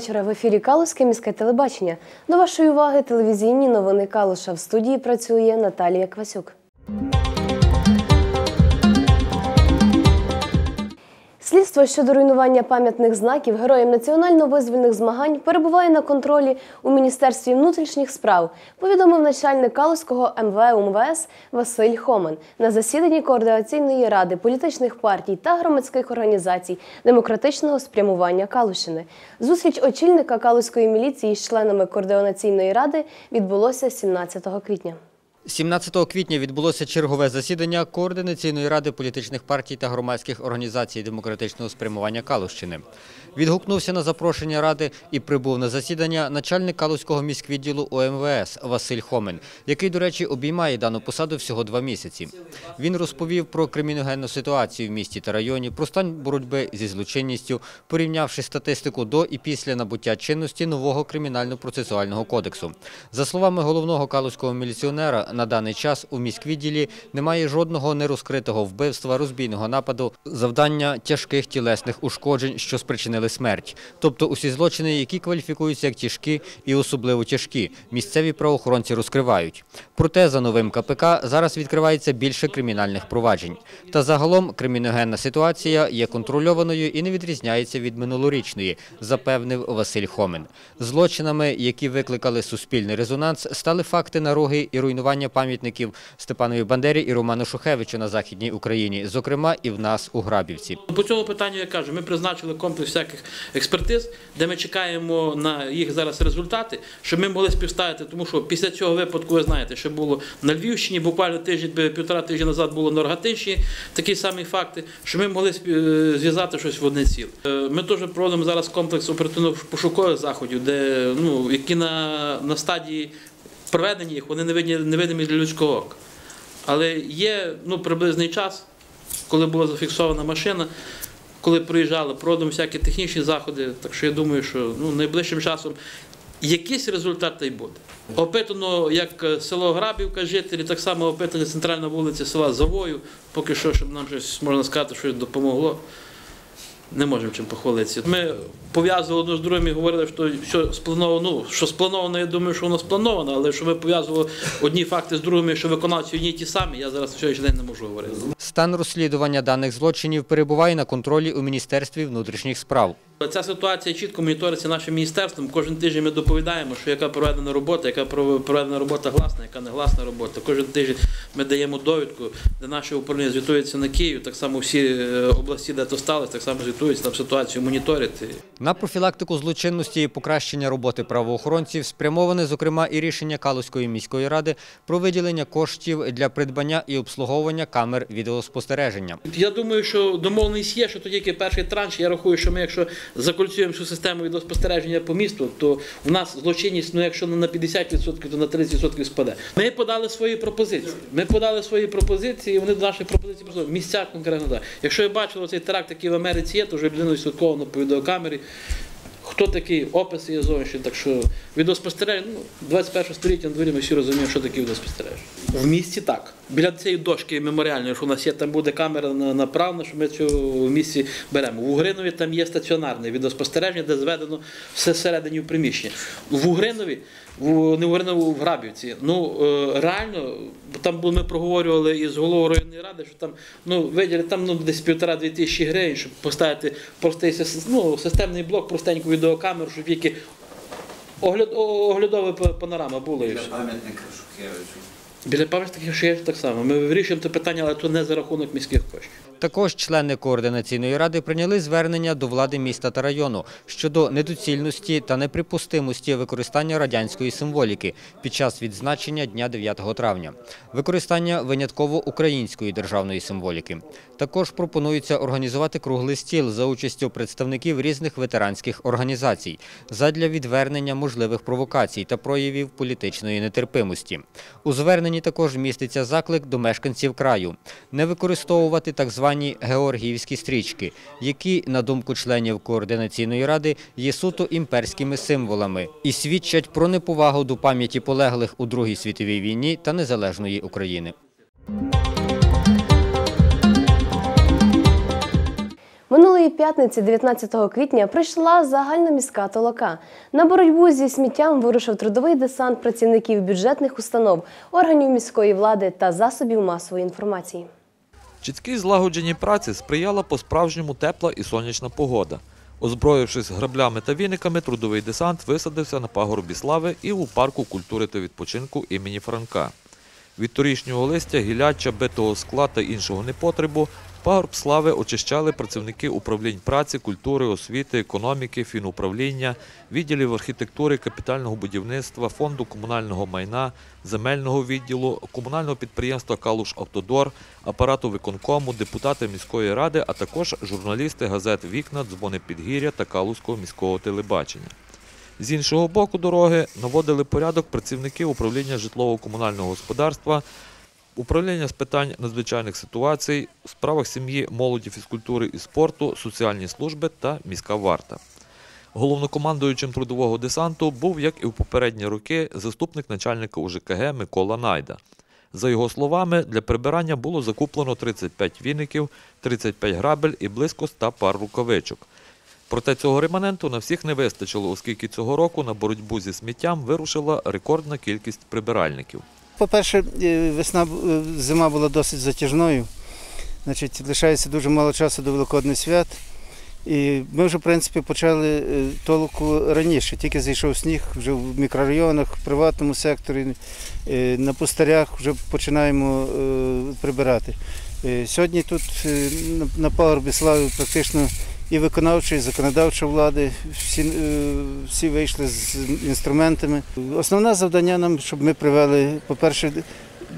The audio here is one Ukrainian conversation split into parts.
Вечора. В ефірі Калузьке міське телебачення. До вашої уваги телевізійні новини Калуша. В студії працює Наталія Квасюк. Слідство щодо руйнування пам'ятних знаків героям національно-визвольних змагань перебуває на контролі у Міністерстві внутрішніх справ, повідомив начальник Калузького МВ УМВС Василь Хоман на засіданні координаційної ради політичних партій та громадських організацій демократичного спрямування Калущини. Зустріч очільника Калузької міліції з членами координаційної ради відбулося 17 квітня. 17 квітня відбулося чергове засідання Координаційної ради політичних партій та громадських організацій демократичного спрямування Калущини. Відгукнувся на запрошення ради і прибув на засідання начальник Калузького міськвідділу ОМВС Василь Хомин, який, до речі, обіймає дану посаду всього два місяці. Він розповів про криміногенну ситуацію в місті та районі, про стан боротьби зі злочинністю, порівнявши статистику до і після набуття чинності нового кримінально-процесуального кодексу. За словами головного калузького міліціонера, на даний час у міськвідділі немає жодного нерозкритого вбивства, розбійного нападу, завдання тяжких тілесних ушкоджень, що спричинили смерть. Тобто усі злочини, які кваліфікуються як тяжкі і особливо тяжкі, місцеві правоохоронці розкривають. Проте за новим КПК зараз відкривається більше кримінальних проваджень. Та загалом криміногенна ситуація є контрольованою і не відрізняється від минулорічної, запевнив Василь Хомин. Злочинами, які викликали суспільний резонанс, стали факти нароги і руйнування пам'ятників Степанові Бандері і Роману Шухевичу на Західній Україні, зокрема і в нас у Грабівці. По цьому питанню я кажу, ми призначили комплекс всяких експертиз, де ми чекаємо на їх зараз результати, щоб ми могли співставити, тому що після цього випадку, ви знаєте, що було на Львівщині, буквально тиждень, півтора тижні назад було на Рогатинщині такі самі факти, що ми могли спів- зв'язати щось в одне ціле. Е, Ми теж проводимо зараз комплекс оперативно-пошукових заходів, де ну які на, на стадії проведення їх, вони невидимі для людського ока. Але є ну, приблизний час, коли була зафіксована машина, коли приїжджали, проводимо всякі технічні заходи. Так що я думаю, що ну, найближчим часом якийсь результат та й буде. Опитано як е, село Грабівка, жителі, так само опитана центральна вулиця села Завою. Поки що, щоб нам щось можна сказати, щось допомогло. Не можемо чим похвалитися. Ми пов'язували одне з другим і говорили, що що сплановано, ну, що сплановано, я думаю, що воно сплановано, але що ми пов'язували одні факти з другими, що виконавці одні ті самі, я зараз сьогоднішній день не можу говорити. Стан розслідування даних злочинів перебуває на контролі у Міністерстві внутрішніх справ. Ця ситуація чітко моніториться нашим міністерством. Кожен тиждень ми доповідаємо, що яка проведена робота, яка пров- проведена робота гласна, яка не гласна робота. Кожен тиждень ми даємо довідку, де наше управління звітується на Київ. Так само всі е, області, де то сталося, так само звітуються там ситуацію моніторити. На профілактику злочинності і покращення роботи правоохоронців спрямоване, зокрема, і рішення Калузької міської ради про виділення коштів для придбання і обслуговування камер відеоспостереження. Я думаю, що домовленість є, що то тільки перший транш. Я рахую, що ми, якщо закольцюємо всю систему відеоспостереження по місту, то в нас злочинність, ну якщо не на 50%, то на 30% спаде. Ми подали свої пропозиції. Ми подали свої пропозиції, і вони до наших пропозицій просто місця конкретно. Якщо я бачив цей теракт, який в Америці є, то вже людина відслідковано по відеокамері. Хто такий, описи є зовнішні, так що відеоспостереження, ну, 21 століття на дворі ми всі розуміємо, що таке відеоспостереження. В місті так. Біля цієї дошки меморіальної, що у нас є, там буде камера направлена, що ми цю в місті беремо. В Угринові там є стаціонарне відеоспостереження, де зведено все всередині в приміщення. В Угринові, в, не в в Грабівці. Ну е, реально, там ми проговорювали із головою районної ради, що там ну, виділи там ну, десь півтора-дві тисячі гривень, щоб поставити простий ну, системний блок, простеньку відеокамеру, щоб тільки огляд, оглядова панорама була. Все. пам'ятника Шухевичу. Біля пам'ятників ще є так само. Ми вирішуємо це питання, але то не за рахунок міських коштів. Також члени координаційної ради прийняли звернення до влади міста та району щодо недоцільності та неприпустимості використання радянської символіки під час відзначення дня 9 травня, використання винятково української державної символіки. Також пропонується організувати круглий стіл за участю представників різних ветеранських організацій задля відвернення можливих провокацій та проявів політичної нетерпимості. У зверненні також міститься заклик до мешканців краю не використовувати так звані георгіївські стрічки, які, на думку членів координаційної ради, є суто імперськими символами і свідчать про неповагу до пам'яті полеглих у Другій світовій війні та незалежної України. Минулої п'ятниці, 19 квітня, прийшла загальна міська толока. На боротьбу зі сміттям вирушив трудовий десант працівників бюджетних установ, органів міської влади та засобів масової інформації. Чіткій злагодженій праці сприяла по-справжньому тепла і сонячна погода. Озброївшись граблями та віниками, трудовий десант висадився на пагорбі слави і у парку культури та відпочинку імені Франка. Від торішнього листя, гіляча, битого скла та іншого непотребу пагорб слави очищали працівники управлінь праці, культури, освіти, економіки, фінуправління, відділів архітектури, капітального будівництва, фонду комунального майна, земельного відділу, комунального підприємства Калуш Автодор, апарату виконкому, депутати міської ради, а також журналісти газет Вікна, Дзвони Підгір'я та Калузького міського телебачення. З іншого боку дороги наводили порядок працівники управління житлово-комунального господарства, управління з питань надзвичайних ситуацій, у справах сім'ї, молоді, фізкультури і спорту, соціальні служби та міська варта. Головнокомандуючим трудового десанту був, як і в попередні роки, заступник начальника УЖКГ Микола Найда. За його словами, для прибирання було закуплено 35 віників, 35 грабель і близько 100 пар рукавичок. Проте цього реманенту на всіх не вистачило, оскільки цього року на боротьбу зі сміттям вирушила рекордна кількість прибиральників. По-перше, е, весна, е, зима була досить затяжною. Значить, лишається дуже мало часу до Великодних свят. І ми вже, в принципі, почали е, толоку раніше. Тільки зійшов сніг вже в мікрорайонах, в приватному секторі, на пустарях вже починаємо прибирати. Сьогодні тут на пагорбі слави практично і виконавчої, і законодавча влади, всі, е, всі вийшли з інструментами. Основне завдання нам, щоб ми привели, по-перше,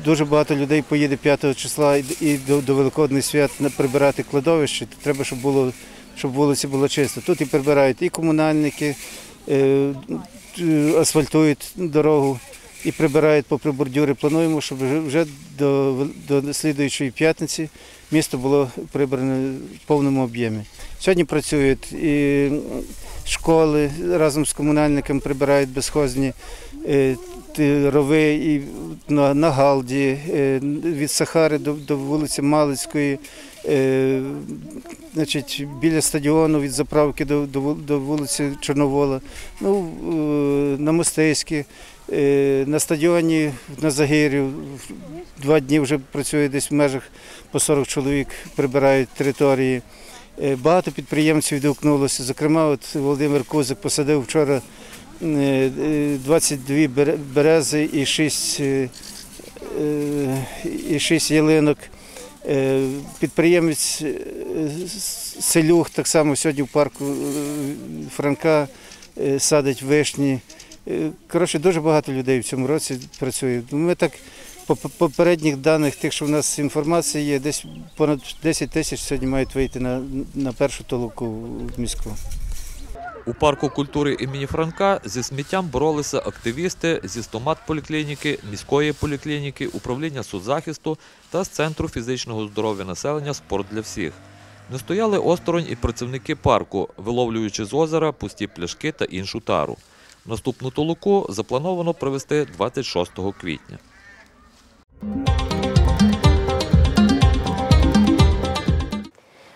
дуже багато людей поїде 5 числа і- до, до Великодних свят прибирати кладовище. Треба, щоб було, щоб вулиці було чисто. Тут і прибирають і комунальники, е, асфальтують дорогу і прибирають попри бордюри. Плануємо, щоб вже до, до слідуючої п'ятниці місто було прибране в повному об'ємі. Сьогодні працюють і школи разом з комунальниками прибирають безхозні е, рови і на, на Галді, е, від Сахари до, до вулиці Малицької, е, значить, біля стадіону від заправки до, до, до вулиці Чорновола, ну, на Мостейській, на стадіоні на Загирі. Два дні вже працює десь в межах по 40 чоловік, прибирають території. Е, Багато підприємців відгукнулося. Зокрема, от Володимир Кузик посадив вчора е, е, 22 берези і 6, е, е, і 6 ялинок. Е, Підприємець е, Селюх так само сьогодні в парку е, Франка е, садить вишні. Е, Коротше, дуже багато людей в цьому році працює. Ми так по по- попередніх даних, тих, що в нас інформація є, десь понад 10 тисяч сьогодні мають вийти на, на першу толоку міську. У парку культури імені Франка зі сміттям боролися активісти зі стомат-поліклініки, міської поліклініки, управління соцзахисту та з Центру фізичного здоров'я населення Спорт для всіх. Не стояли осторонь і працівники парку, виловлюючи з озера пусті пляшки та іншу тару. Наступну толоку заплановано провести 26 квітня. –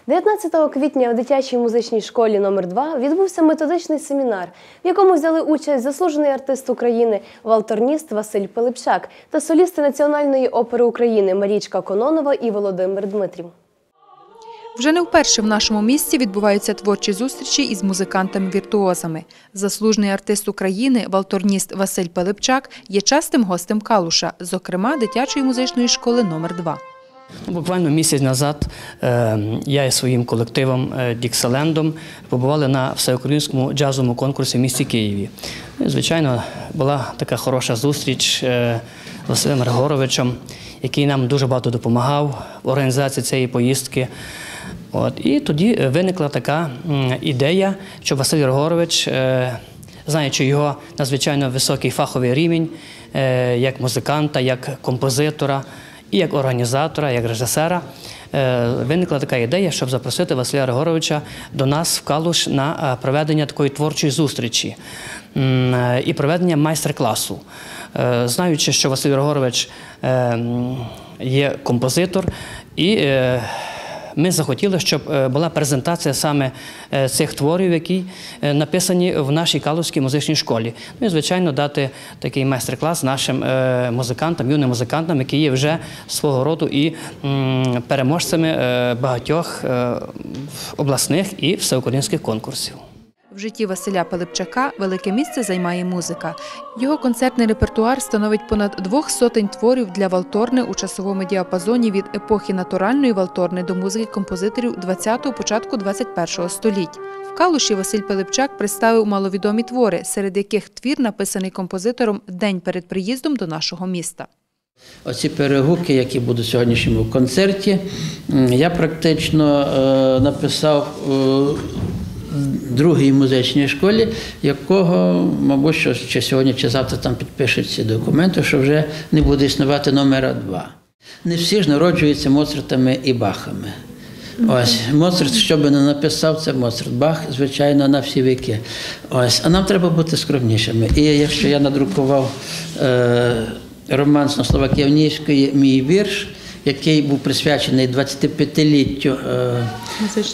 19 квітня в дитячій музичній школі номер 2 відбувся методичний семінар, в якому взяли участь заслужений артист України, валторніст Василь Пилипчак та солісти Національної опери України Марічка Кононова і Володимир Дмитрів. Вже не вперше в нашому місті відбуваються творчі зустрічі із музикантами-віртуозами. Заслужений артист України, валторніст Василь Пилипчак є частим гостем Калуша, зокрема дитячої музичної школи номер 2 Ну, Буквально місяць назад е, я і своїм колективом е, Дікселендом побували на всеукраїнському джазовому конкурсі в місті Києві. Ну, звичайно, була така хороша зустріч е, з Василем Григоровичем, який нам дуже багато допомагав в організації цієї поїздки. От, і тоді е, виникла така ідея, що Василь Григорович, е, знаючи його надзвичайно високий фаховий рівень, е, як музиканта, як композитора, і як організатора, як режисера, виникла така ідея, щоб запросити Василя Григоровича до нас в Калуш на проведення такої творчої зустрічі і проведення майстер-класу. Знаючи, що Василь Григорович є композитор і ми захотіли, щоб е, була презентація саме е, цих творів, які е, написані в нашій Калузькій музичній школі. Ну і, звичайно, дати такий майстер-клас нашим музикантам, юним музикантам, які є вже свого роду і переможцями багатьох обласних і всеукраїнських конкурсів. В житті Василя Пилипчака велике місце займає музика. Його концертний репертуар становить понад двох сотень творів для валторни у часовому діапазоні від епохи натуральної валторни до музики композиторів 20-го, початку 21-го століть. В Калуші Василь Пилипчак представив маловідомі твори, серед яких твір написаний композитором день перед приїздом до нашого міста. Оці перегуки, які будуть в сьогоднішньому концерті, я практично е, написав е, другій музичній школі, якого, мабуть, що чи сьогодні, чи завтра там підпишуть ці документи, що вже не буде існувати номера два. Не всі ж народжуються Моцартами і Бахами. Ось Моцарт, що би не написав, це Моцарт. Бах, звичайно, на всі віки. Ось, а нам треба бути скромнішими. І якщо я надрукував е, роман з Словаківнійської мій вірш, який був присвячений 25-літтю е,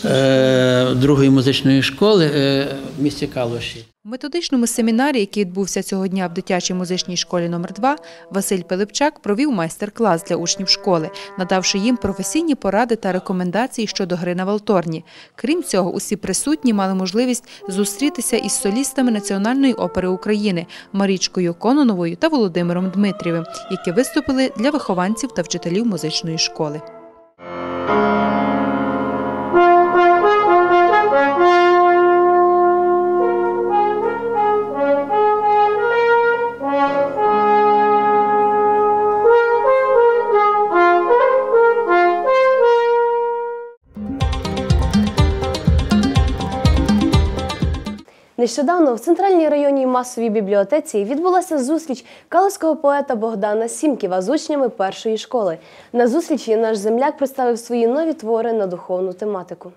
е, другої музичної школи е, в місті Калуші. У методичному семінарі, який відбувся цього дня в дитячій музичній школі номер 2 Василь Пилипчак провів майстер-клас для учнів школи, надавши їм професійні поради та рекомендації щодо гри на валторні. Крім цього, усі присутні мали можливість зустрітися із солістами Національної опери України Марічкою Кононовою та Володимиром Дмитрівим, які виступили для вихованців та вчителів музичної школи. Нещодавно в центральній районній масовій бібліотеці відбулася зустріч калузького поета Богдана Сімківа з учнями першої школи. На зустрічі наш земляк представив свої нові твори на духовну тематику.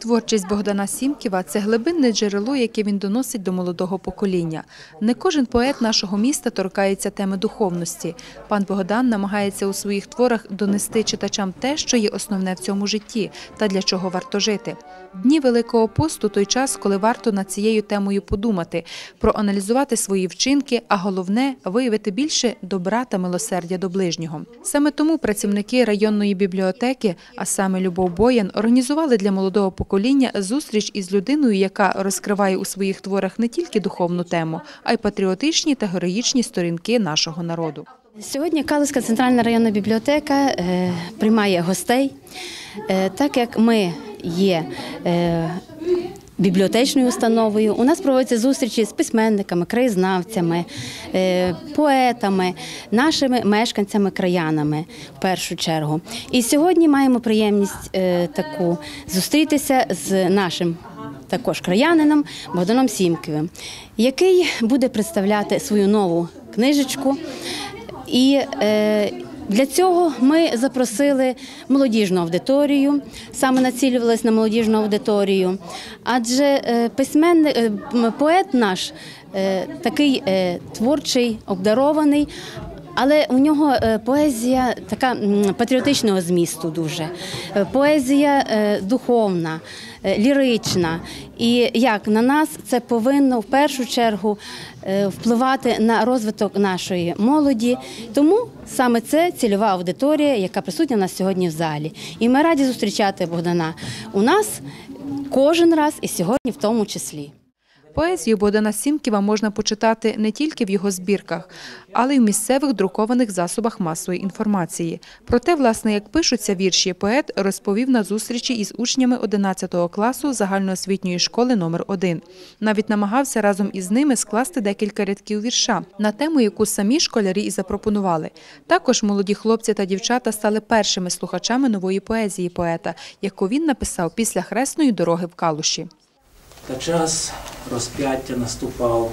Творчість Богдана Сімківа це глибинне джерело, яке він доносить до молодого покоління. Не кожен поет нашого міста торкається теми духовності. Пан Богдан намагається у своїх творах донести читачам те, що є основне в цьому житті та для чого варто жити. Дні Великого посту той час, коли варто над цією темою подумати, проаналізувати свої вчинки, а головне виявити більше добра та милосердя до ближнього. Саме тому працівники районної бібліотеки, а саме Любов Боян, організували для молодого покоління зустріч із людиною, яка розкриває у своїх творах не тільки духовну тему, а й патріотичні та героїчні сторінки нашого народу. Сьогодні Калузька центральна районна бібліотека е, приймає гостей, Е, так як ми є е, бібліотечною установою. У нас проводяться зустрічі з письменниками, краєзнавцями, е, поетами, нашими мешканцями, краянами в першу чергу. І сьогодні маємо приємність е, таку зустрітися з нашим. Також краянином Богданом Сімківим, який буде представляти свою нову книжечку. І е, для цього ми запросили молодіжну аудиторію, саме націлювалися на молодіжну аудиторію, адже е, письменник, е, поет наш е, такий творчий, обдарований. Але у нього е, поезія така патріотичного змісту дуже, Е, поезія е, духовна, лірична. І як на нас це повинно в першу чергу впливати на розвиток нашої молоді. Тому саме це цільова аудиторія, яка присутня у нас сьогодні в залі. І ми раді зустрічати Богдана у нас кожен раз і сьогодні в тому числі. Поезію Богдана Сімківа можна почитати не тільки в його збірках, але й в місцевих друкованих засобах масової інформації. Проте, власне, як пишуться вірші, поет розповів на зустрічі із учнями 11 класу загальноосвітньої школи номер 1 Навіть намагався разом із ними скласти декілька рядків вірша на тему, яку самі школярі і запропонували. Також молоді хлопці та дівчата стали першими слухачами нової поезії поета, яку він написав після хресної дороги в Калуші. Та час розп'яття наступав,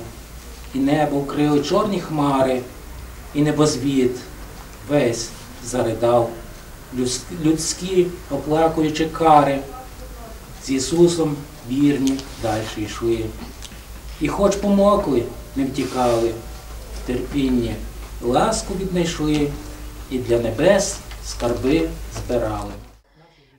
і небо вкрили чорні хмари, і небозвід весь заридав, людські оплакуючи кари, з Ісусом вірні далі йшли. І хоч помокли, не втікали, в терпінні ласку віднайшли, і для небес скарби збирали.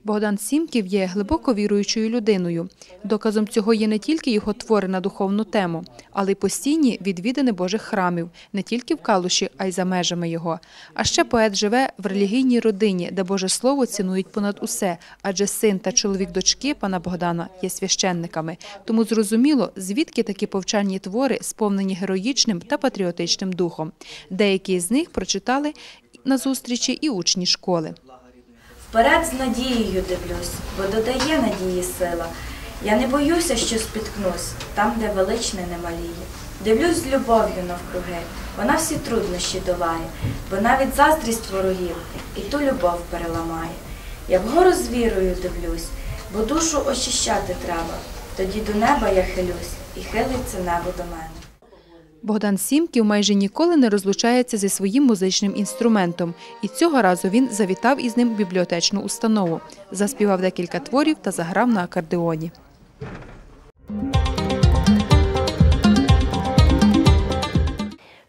Богдан Сімків є глибоко віруючою людиною. Доказом цього є не тільки його твори на духовну тему, але й постійні відвідини Божих храмів, не тільки в Калуші, а й за межами його. А ще поет живе в релігійній родині, де Боже Слово цінують понад усе, адже син та чоловік дочки пана Богдана є священниками. Тому зрозуміло, звідки такі повчальні твори сповнені героїчним та патріотичним духом. Деякі з них прочитали на зустрічі і учні школи. Вперед з надією дивлюсь, бо додає надії сила. Я не боюся, що спіткнусь там, де величне не маліє. Дивлюсь з любов'ю навкруги, вона всі труднощі долає, бо навіть заздрість ворогів і ту любов переламає. Я вгору з вірою дивлюсь, бо душу очищати треба. Тоді до неба я хилюсь, і хилиться небо до мене. Богдан Сімків майже ніколи не розлучається зі своїм музичним інструментом, і цього разу він завітав із ним в бібліотечну установу, заспівав декілька творів та заграв на акордеоні.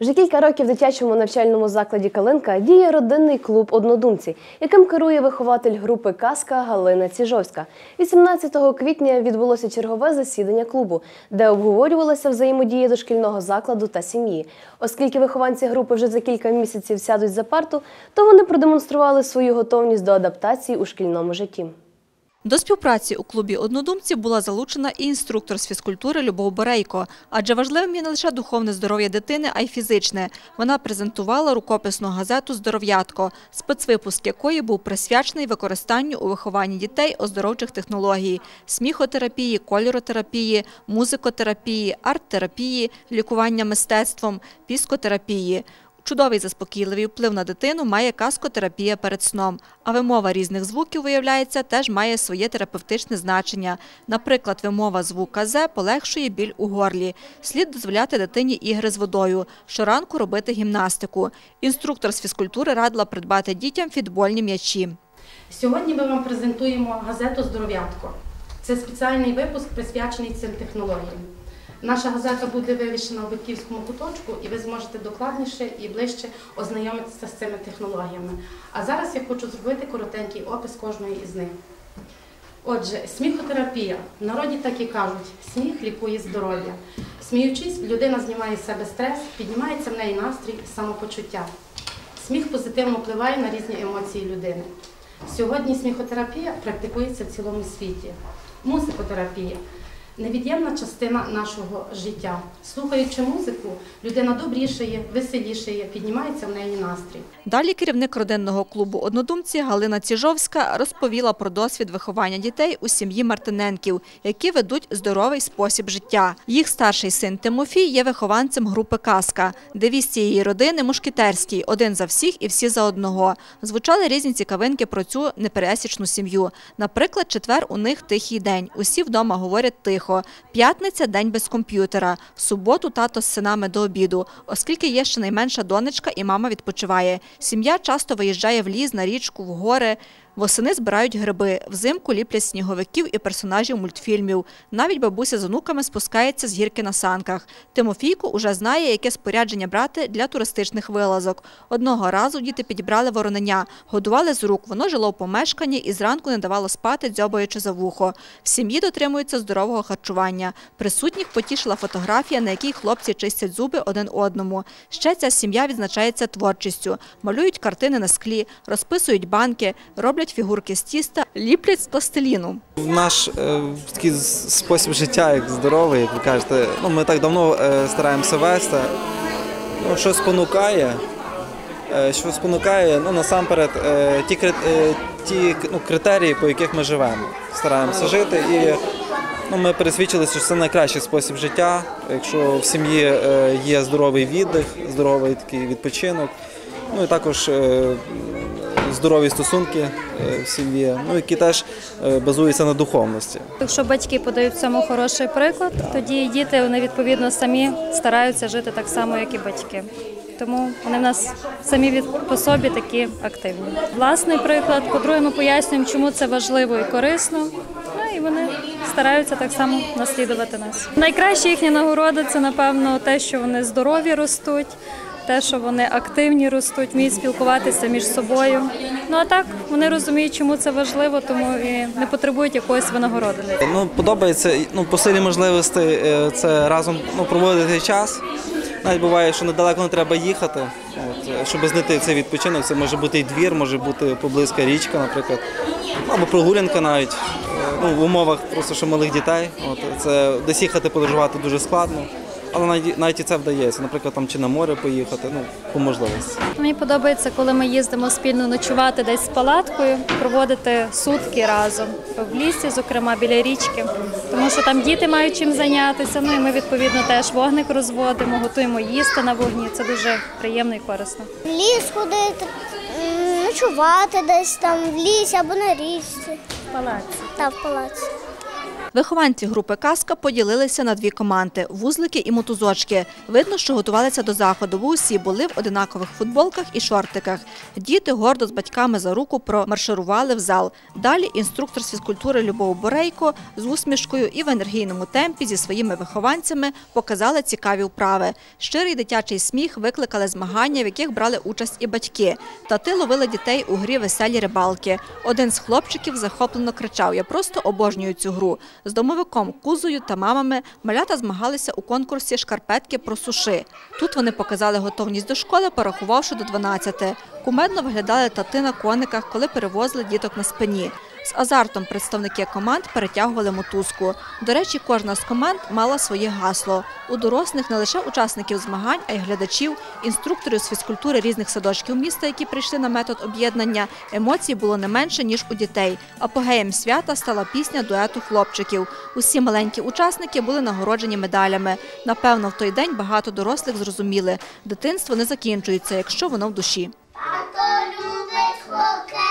Вже кілька років в дитячому навчальному закладі Калинка діє родинний клуб однодумці, яким керує вихователь групи Казка Галина Ціжовська. 18 квітня відбулося чергове засідання клубу, де обговорювалася взаємодія дошкільного закладу та сім'ї. Оскільки вихованці групи вже за кілька місяців сядуть за парту, то вони продемонстрували свою готовність до адаптації у шкільному житті. До співпраці у клубі однодумців була залучена і інструктор з фізкультури Любов Борейко, адже важливим є не лише духовне здоров'я дитини, а й фізичне. Вона презентувала рукописну газету Здоров'ятко, спецвипуск якої був присвячений використанню у вихованні дітей оздоровчих технологій, сміхотерапії, кольоротерапії, музикотерапії, арт-терапії, лікування мистецтвом, піскотерапії. Чудовий заспокійливий вплив на дитину має каскотерапія перед сном, а вимова різних звуків, виявляється, теж має своє терапевтичне значення. Наприклад, вимова звука «з» полегшує біль у горлі. Слід дозволяти дитині ігри з водою, щоранку робити гімнастику. Інструктор з фізкультури радила придбати дітям фітбольні м'ячі. Сьогодні ми вам презентуємо газету Здоров'ятко. Це спеціальний випуск, присвячений цим технологіям. Наша газета буде вивішена у батьківському куточку, і ви зможете докладніше і ближче ознайомитися з цими технологіями. А зараз я хочу зробити коротенький опис кожної із них. Отже, сміхотерапія. В народі так і кажуть, сміх лікує здоров'я. Сміючись, людина знімає з себе стрес, піднімається в неї настрій, самопочуття. Сміх позитивно впливає на різні емоції людини. Сьогодні сміхотерапія практикується в цілому світі. Музикотерапія невід'ємна частина нашого життя. Слухаючи музику, людина добрішає, веселішає, піднімається в неї настрій. Далі керівник родинного клубу «Однодумці» Галина Ціжовська розповіла про досвід виховання дітей у сім'ї Мартиненків, які ведуть здоровий спосіб життя. Їх старший син Тимофій є вихованцем групи «Казка», девіз цієї родини мушкетерський – один за всіх і всі за одного. Звучали різні цікавинки про цю непересічну сім'ю. Наприклад, четвер у них тихий день. Усі вдома говорять тихо. П'ятниця – день без комп'ютера. В суботу тато з синами до обіду, оскільки є ще найменша донечка і мама відпочиває. Сім'я часто виїжджає в ліс, на річку, в гори. Восени збирають гриби, взимку ліплять сніговиків і персонажів мультфільмів. Навіть бабуся з онуками спускається з гірки на санках. Тимофійко уже знає, яке спорядження брати для туристичних вилазок. Одного разу діти підібрали вороненя, годували з рук. Воно жило в помешканні і зранку не давало спати, дзьобаючи за вухо. В сім'ї дотримуються здорового харчування. Присутніх потішила фотографія, на якій хлопці чистять зуби один одному. Ще ця сім'я відзначається творчістю. Малюють картини на склі, розписують банки, роблять фігурки з тіста, ліплять з пластиліну. Наш е, такий спосіб життя, як здоровий, як ви кажете, ну, ми так давно е, стараємося вести. Ну, що спонукає, е, що спонукає, ну, насамперед, е, ті, е, ті ну, критерії, по яких ми живемо. Стараємося жити і ну, ми пересвідчилися, що це найкращий спосіб життя. Якщо в сім'ї е, є здоровий віддих, здоровий такий відпочинок, ну і також е, здорові стосунки е, в сім'ї, ну, які теж е, базуються на духовності. Якщо батьки подають цьому хороший приклад, тоді і діти вони відповідно самі стараються жити так само, як і батьки. Тому вони в нас самі від по собі такі активні. Власний приклад, по-друге, ми пояснюємо, чому це важливо і корисно. Ну і вони стараються так само наслідувати нас. Найкраща їхня нагорода це напевно те, що вони здорові ростуть, те, що вони активні ростуть, вміють спілкуватися між собою. Ну а так вони розуміють, чому це важливо, тому і не потребують якоїсь винагороди. Ну, подобається ну, по силі можливостей е, це разом ну, проводити час. Навіть буває, що недалеко не треба їхати, от, е, щоб знайти цей відпочинок. Це може бути і двір, може бути поблизька річка, наприклад, або прогулянка навіть. Е, Ну, в умовах просто що малих дітей. От, це десь їхати подорожувати дуже складно. Але навіть, навіть і це вдається. Наприклад, там чи на море поїхати, ну, по можливості. Мені подобається, коли ми їздимо спільно ночувати десь з палаткою, проводити сутки разом в лісі, зокрема біля річки, тому що там діти мають чим зайнятися. Ну і ми відповідно теж вогник розводимо, готуємо їсти на вогні. Це дуже приємно і корисно. В ліс ходити, ночувати десь там в лісі або на річці. В палаці. Та в палаці. Вихованці групи Казка поділилися на дві команди вузлики і мотузочки. Видно, що готувалися до заходу, бо усі були в одинакових футболках і шортиках. Діти гордо з батьками за руку промарширували в зал. Далі інструктор з фізкультури Любов Борейко з усмішкою і в енергійному темпі зі своїми вихованцями показали цікаві вправи. Щирий дитячий сміх викликали змагання, в яких брали участь і батьки. Тати ловили дітей у грі веселі рибалки. Один з хлопчиків захоплено кричав: Я просто обожнюю цю гру. З домовиком Кузою та мамами малята змагалися у конкурсі шкарпетки про суши. Тут вони показали готовність до школи, порахувавши до 12. Кумедно виглядали тати на кониках, коли перевозили діток на спині. З азартом представники команд перетягували мотузку. До речі, кожна з команд мала своє гасло. У дорослих не лише учасників змагань, а й глядачів, інструкторів з фізкультури різних садочків міста, які прийшли на метод об'єднання. Емоцій було не менше ніж у дітей. Апогеєм свята стала пісня дуету хлопчиків. Усі маленькі учасники були нагороджені медалями. Напевно, в той день багато дорослих зрозуміли, дитинство не закінчується, якщо воно в душі. Тато любить хокей,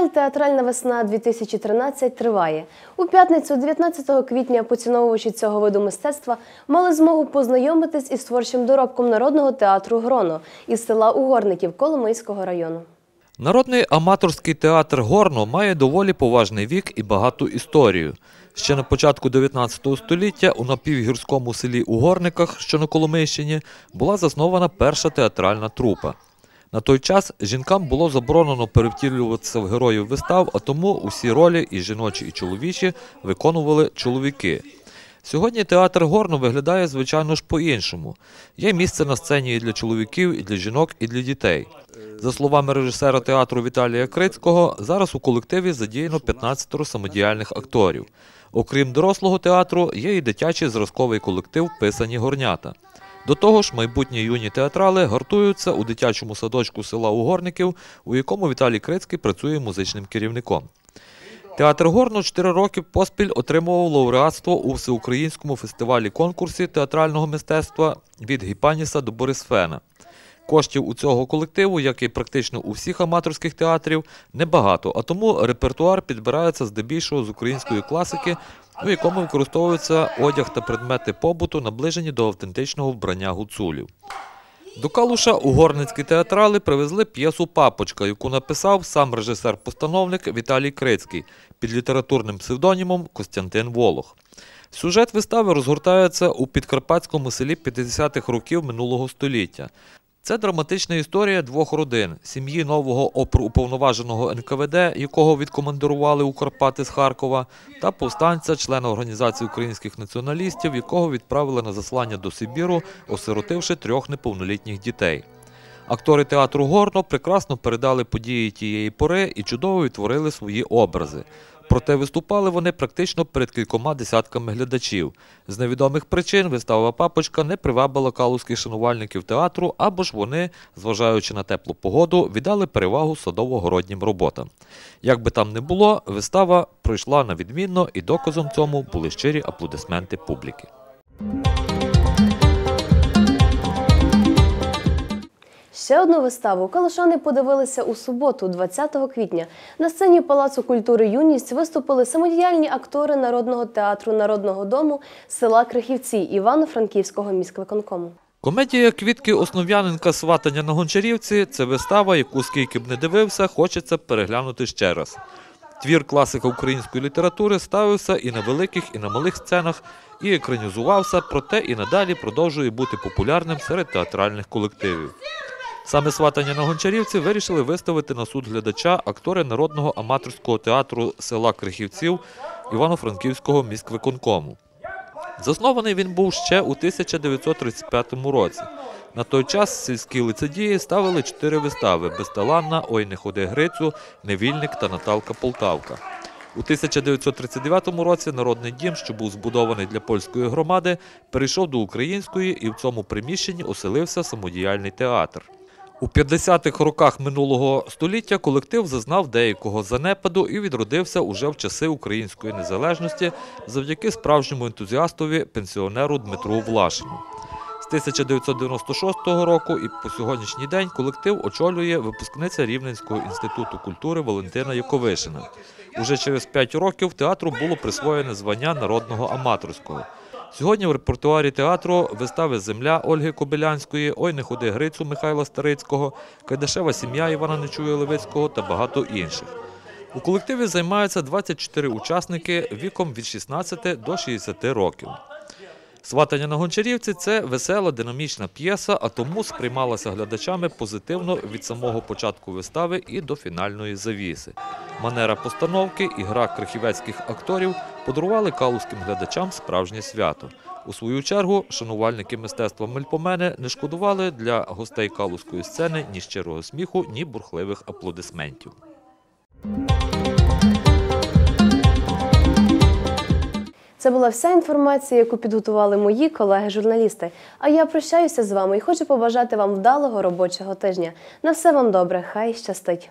Фестиваль Театральна весна 2013 триває. У п'ятницю, 19 квітня, поціновувачі цього виду мистецтва мали змогу познайомитись із творчим доробком народного театру Гроно із села Угорників Коломийського району. Народний аматорський театр Горно має доволі поважний вік і багату історію. Ще на початку 19 століття у напівгірському селі Угорниках, що на Коломийщині, була заснована перша театральна трупа. На той час жінкам було заборонено перевтілюватися в героїв вистав, а тому усі ролі, і жіночі, і чоловічі, виконували чоловіки. Сьогодні театр Горно виглядає, звичайно ж, по-іншому. Є місце на сцені і для чоловіків, і для жінок, і для дітей. За словами режисера театру Віталія Крицького, зараз у колективі задіяно 15 самодіяльних акторів. Окрім дорослого театру, є і дитячий зразковий колектив Писані горнята. До того ж, майбутні юні театрали гартуються у дитячому садочку села Угорників, у якому Віталій Крицький працює музичним керівником. Театр Горно чотири роки поспіль отримував лауреатство у всеукраїнському фестивалі конкурсі театрального мистецтва від Гіпаніса до Борисфена. Коштів у цього колективу, як і практично у всіх аматорських театрів, небагато, а тому репертуар підбирається здебільшого з української класики, у якому використовуються одяг та предмети побуту, наближені до автентичного вбрання гуцулів. До Калуша угорницькі театрали привезли п'єсу Папочка, яку написав сам режисер-постановник Віталій Крицький під літературним псевдонімом Костянтин Волох. Сюжет вистави розгортається у підкарпатському селі 50-х років минулого століття. Це драматична історія двох родин сім'ї нового оперуповноваженого НКВД, якого відкомандирували у Карпати з Харкова, та повстанця, члена організації українських націоналістів, якого відправили на заслання до Сибіру, осиротивши трьох неповнолітніх дітей. Актори театру Горно прекрасно передали події тієї пори і чудово відтворили свої образи. Проте виступали вони практично перед кількома десятками глядачів. З невідомих причин вистава Папочка не привабила калузьких шанувальників театру, або ж вони, зважаючи на теплу погоду, віддали перевагу садово-городнім роботам. Як би там не було, вистава пройшла на відмінно, і доказом цьому були щирі аплодисменти публіки. Ще одну виставу калушани подивилися у суботу, 20 квітня. На сцені Палацу культури Юність виступили самодіяльні актори Народного театру Народного дому села Крихівці Івано-Франківського міськвиконкому. Комедія Квітки Основ'яненка Сватання на Гончарівці це вистава, яку скільки б не дивився, хочеться переглянути ще раз. Твір класика української літератури ставився і на великих, і на малих сценах, і екранізувався, проте і надалі продовжує бути популярним серед театральних колективів. Саме сватання на Гончарівці вирішили виставити на суд глядача актори народного аматорського театру села Крихівців Івано-Франківського міськвиконкому. Заснований він був ще у 1935 році. На той час сільські лицедії ставили чотири вистави Безталанна, Ой, не ходи Грицю, Невільник та Наталка Полтавка. У 1939 році Народний дім, що був збудований для польської громади, перейшов до української і в цьому приміщенні оселився самодіяльний театр. У 50-х роках минулого століття колектив зазнав деякого занепаду і відродився уже в часи української незалежності завдяки справжньому ентузіастові пенсіонеру Дмитру Влашину. З 1996 року і по сьогоднішній день колектив очолює випускниця Рівненського інституту культури Валентина Яковишина. Уже через 5 років театру було присвоєне звання народного аматорського. Сьогодні в репертуарі театру вистави Земля Ольги Кобилянської, Ой, не ходи Грицю Михайла Старицького, Кайдашева сім'я Івана Нечуя Левицького та багато інших. У колективі займаються 24 учасники віком від 16 до 60 років. Сватання на Гончарівці це весела динамічна п'єса, а тому сприймалася глядачами позитивно від самого початку вистави і до фінальної завіси. Манера постановки і гра крихівецьких акторів подарували калузьким глядачам справжнє свято. У свою чергу, шанувальники мистецтва Мельпомени не шкодували для гостей калузької сцени ні щирого сміху, ні бурхливих аплодисментів. Це була вся інформація, яку підготували мої колеги-журналісти. А я прощаюся з вами і хочу побажати вам вдалого робочого тижня. На все вам добре, хай щастить!